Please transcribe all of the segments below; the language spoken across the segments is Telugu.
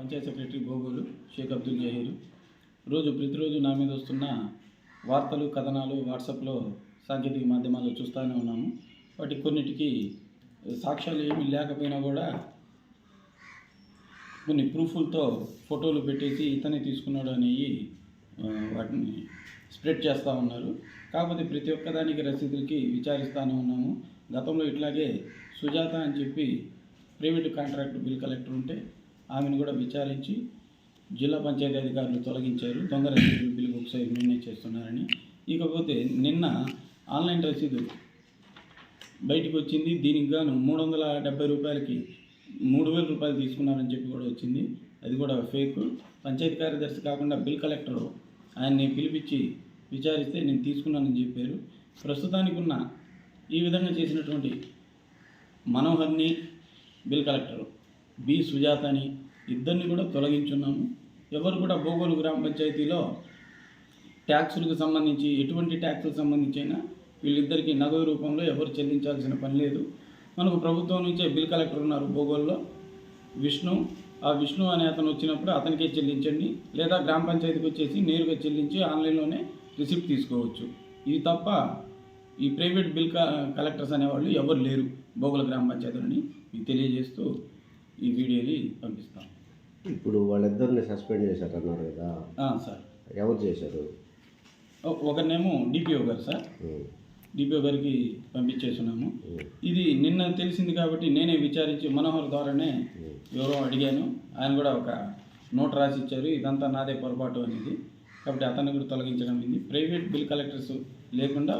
పంచాయత్ సెక్రటరీ గోగోలు షేక్ అబ్దుల్ జహీర్. రోజు ప్రతిరోజు నా మీద వస్తున్న వార్తలు కథనాలు వాట్సాప్లో సాంకేతిక మాధ్యమాల్లో చూస్తూనే ఉన్నాము. వాటి కొన్నిటికి సాక్ష్యాలు ఏమీ లేకపోయినా కూడా కొన్ని ప్రూఫ్లతో ఫోటోలు పెట్టేసి ఇతనే తీసుకున్నాడు అనేవి వాటిని స్ప్రెడ్ చేస్తూ ఉన్నారు. కాకపోతే ప్రతి ఒక్కదానికి రసీదులకి విచారిస్తూనే ఉన్నాము. గతంలో ఇట్లాగే సుజాత అని చెప్పి ప్రైవేట్ కాంట్రాక్ట్ బిల్ కలెక్టర్ ఉంటే ఆమెను కూడా విచారించి జిల్లా పంచాయతీ అధికారులు తొలగించారు. దొంగ రసీదులు బిల్లు ఒకసారి నిర్ణయం చేస్తున్నారని. ఇకపోతే నిన్న ఆన్లైన్ రసీదు బయటకు వచ్చింది. దీనికి గాను మూడు వందల డెబ్బై రూపాయలకి మూడు వేల రూపాయలు తీసుకున్నారని చెప్పి కూడా వచ్చింది. అది కూడా ఫేక్. పంచాయతీ కార్యదర్శి కాకుండా బిల్ కలెక్టర్ ఆయన్ని పిలిపించి విచారిస్తే నేను తీసుకున్నానని చెప్పారు. ప్రస్తుతానికి ఉన్న ఈ విధంగా చేసినటువంటి మనోహర్ని బిల్ కలెక్టరు బి. సుజాత అని ఇద్దరిని కూడా తొలగించున్నాము. ఎవరు కూడా బోగోలు గ్రామ పంచాయతీలో ట్యాక్సులకు సంబంధించి ఎటువంటి ట్యాక్సులకు సంబంధించి అయినా వీళ్ళిద్దరికీ నగదు రూపంలో ఎవరు చెల్లించాల్సిన పని లేదు. మనకు ప్రభుత్వం నుంచే బిల్ కలెక్టర్ ఉన్నారు భోగోల్లో విష్ణు ఆ విష్ణు అనే అతను వచ్చినప్పుడు అతనికే చెల్లించండి లేదా గ్రామ పంచాయతీకి వచ్చేసి నేరుగా చెల్లించి ఆన్లైన్లోనే రిసిప్ట్ తీసుకోవచ్చు. ఇది తప్ప ఈ ప్రైవేట్ బిల్ కలెక్టర్స్ అనేవాళ్ళు ఎవరు లేరు భూగోళ గ్రామ పంచాయతీలని మీకు తెలియజేస్తూ ఈ వీడియోని పంపిస్తాం. ఇప్పుడు వాళ్ళిద్దరిని సస్పెండ్ చేశారన్నారు కదా. ఆ, సార్. ఎవరు చేశారు? ఒకరినేమో డిపిఓ గారు సార్. డిపిఓ గారికి పంపించేస్తున్నాము. ఇది నిన్న తెలిసింది కాబట్టి నేనే విచారించి మనోహర్ ద్వారానే ఉం. ఎవరో అడిగాను. ఆయన కూడా ఒక నోట్ రాసి ఇచ్చారు ఇదంతా నాదే పొరపాటు అనేది. కాబట్టి అతన్ని కూడా తొలగించడం అయింది ప్రైవేట్ బిల్ కలెక్టర్స్ లేకుండా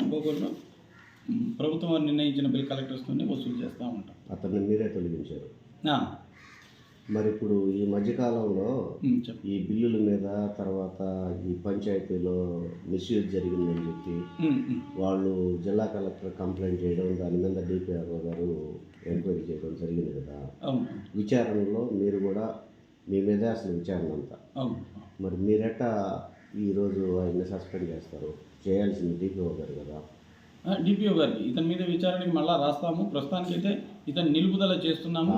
మ్, ప్రభుత్వం నిర్ణయించిన బిల్ కలెక్టర్స్తోనే వసూలు చేస్తూ ఉంటాం. అతన్ని మీరే తొలగించారు. మరి ఇప్పుడు ఈ మధ్యకాలంలో ఈ బిల్లుల మీద తర్వాత ఈ పంచాయతీలో మిస్యూజ్ జరిగిందని చెప్పి వాళ్ళు జిల్లా కలెక్టర్ కంప్లైంట్ చేయడం దాని మీద డిపిఆర్ఓ గారు ఎంక్వైరీ చేయడం జరిగింది కదా. విచారణలో మీరు కూడా మీ మీదే అసలు విచారణ అంతా. మరి మీరెట్టా ఈరోజు ఆయన్ని సస్పెండ్ చేస్తారు? చేయాల్సింది డిపిఓ గారు కదా. డిపిఓ గారికి. ఇతని మీద విచారణకి మళ్ళా రాస్తాము. ప్రస్తుతానికైతే ఇతను నిలుపుదల చేస్తున్నాము.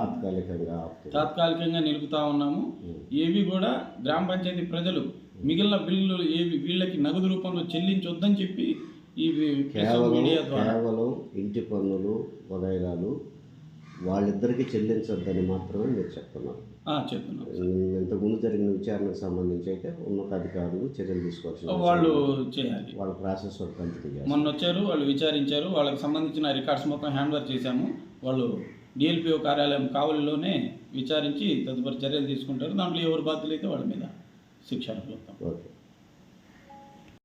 తాత్కాలికంగా నిలుపుతా ఉన్నాము. ఉం. ఏవి కూడా గ్రామ పంచాయతీ ప్రజలు మిగిలిన బిల్లులు ఏవి వీళ్ళకి నగదు రూపంలో చెల్లించొద్దని చెప్పి ఈ మీడియా ద్వారా కేవలం ఇంటి పన్నులు వగైరాలు వాళ్ళిద్దరికీ చెల్లించొద్దని మాత్రమే మీరు చెప్తున్నారు ఆ, చెప్తున్నాం ఇంతకుముందు జరిగిన విచారణకు సంబంధించి అయితే ఉన్నతాధికారులు చర్యలు తీసుకోవాల్సిన వాళ్ళు చేయాలి. వాళ్ళ ప్రాసెస్ కంటిన్యూ మొన్న వచ్చారు వాళ్ళు విచారించారు వాళ్ళకి సంబంధించిన రికార్డ్స్ మొత్తం హ్యాండ్ ఓవర్ చేశాము. వాళ్ళు డిఎల్పిఓ కార్యాలయం కావలిలోనే విచారించి తదుపరి చర్యలు తీసుకుంటారు. దాంట్లో ఎవరు బాధ్యులైతే వాళ్ళ మీద శిక్ష అనుభవిస్తాం ఓకే.